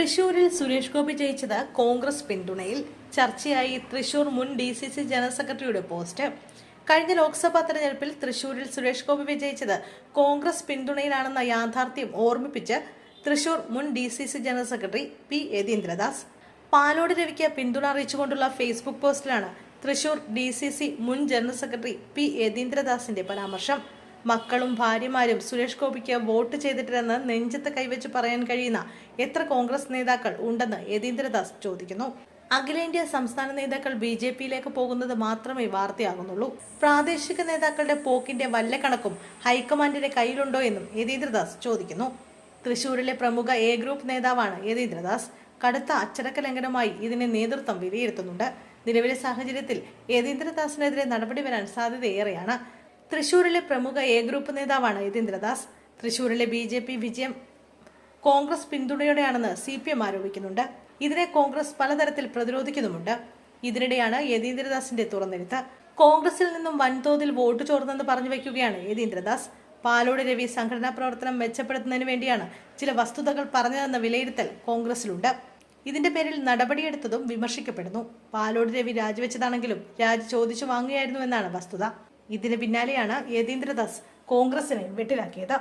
തൃശൂരിൽ സുരേഷ് ഗോപി ജയിച്ചത് കോൺഗ്രസ് പിന്തുണയിൽ. ചർച്ചയായി തൃശൂർ മുൻ ഡി സി സി ജനറൽ സെക്രട്ടറിയുടെ പോസ്റ്റ്. കഴിഞ്ഞ ലോക്സഭാ തെരഞ്ഞെടുപ്പിൽ തൃശൂരിൽ സുരേഷ് ഗോപി വിജയിച്ചത് കോൺഗ്രസ് പിന്തുണയിലാണെന്ന യാഥാർത്ഥ്യം ഓർമ്മിപ്പിച്ച് തൃശൂർ മുൻ D C C general secretary P Yathindradas. Palode രവിക്ക് പിന്തുണ അറിയിച്ചുകൊണ്ടുള്ള ഫേസ്ബുക്ക് പോസ്റ്റിലാണ് തൃശൂർ ഡി സി സി മുൻ ജനറൽ സെക്രട്ടറി പി യതീന്ദ്രദാസിന്റെ പരാമർശം. മക്കളും ഭാര്യമാരും സുരേഷ് ഗോപിക്ക് വോട്ട് ചെയ്തിട്ടില്ലെന്ന് നെഞ്ചത്ത് കൈവച്ച് പറയാൻ കഴിയുന്ന എത്ര കോൺഗ്രസ് നേതാക്കൾ ഉണ്ടെന്ന് യതീന്ദ്രദാസ് ചോദിക്കുന്നു. അഖിലേന്ത്യാ സംസ്ഥാന നേതാക്കൾ ബി ജെ പിയിലേക്ക് പോകുന്നത് മാത്രമേ വാർത്തയാകുന്നുള്ളൂ. പ്രാദേശിക നേതാക്കളുടെ പോക്കിന്റെ വല്ല കണക്കും ഹൈക്കമാൻഡിന്റെ കയ്യിലുണ്ടോ എന്നും യതീന്ദ്രദാസ് ചോദിക്കുന്നു. തൃശൂരിലെ പ്രമുഖ എ ഗ്രൂപ്പ് നേതാവാണ് യതീന്ദ്രദാസ്. കടുത്ത അച്ചടക്ക ലംഘനമായി ഇതിനെ നേതൃത്വം വിലയിരുത്തുന്നുണ്ട്. നിലവിലെ സാഹചര്യത്തിൽ യതീന്ദ്രദാസിനെതിരെ നടപടി വരാൻ സാധ്യതയേറെയാണ്. തൃശൂരിലെ പ്രമുഖ എ ഗ്രൂപ്പ് നേതാവാണ് യതീന്ദ്രദാസ്. തൃശൂരിലെ ബി ജെ പി വിജയം കോൺഗ്രസ് പിന്തുണയോടെയാണെന്ന് സി പി എം ആരോപിക്കുന്നുണ്ട്. ഇതിനെ കോൺഗ്രസ് പലതരത്തിൽ പ്രതിരോധിക്കുന്നുമുണ്ട്. ഇതിനിടെയാണ് യതീന്ദ്രദാസിന്റെ തുറന്നെടുത്ത് കോൺഗ്രസിൽ നിന്നും വൻതോതിൽ വോട്ട് ചോർന്നെന്ന് പറഞ്ഞു വയ്ക്കുകയാണ് യതീന്ദ്രദാസ്. പാലോട് രവി സംഘടനാ പ്രവർത്തനം മെച്ചപ്പെടുത്തുന്നതിന് വേണ്ടിയാണ് ചില വസ്തുതകൾ പറഞ്ഞതെന്ന വിലയിരുത്തൽ കോൺഗ്രസിലുണ്ട്. ഇതിന്റെ പേരിൽ നടപടിയെടുത്തതും വിമർശിക്കപ്പെടുന്നു. പാലോട് രവി രാജിവെച്ചതാണെങ്കിലും രാജി ചോദിച്ചു വാങ്ങുകയായിരുന്നുവെന്നാണ് വസ്തുത. ഇതിന് പിന്നാലെയാണ് യതീന്ദ്രദാസ് കോൺഗ്രസിനെ വെട്ടിലാക്കിയത്.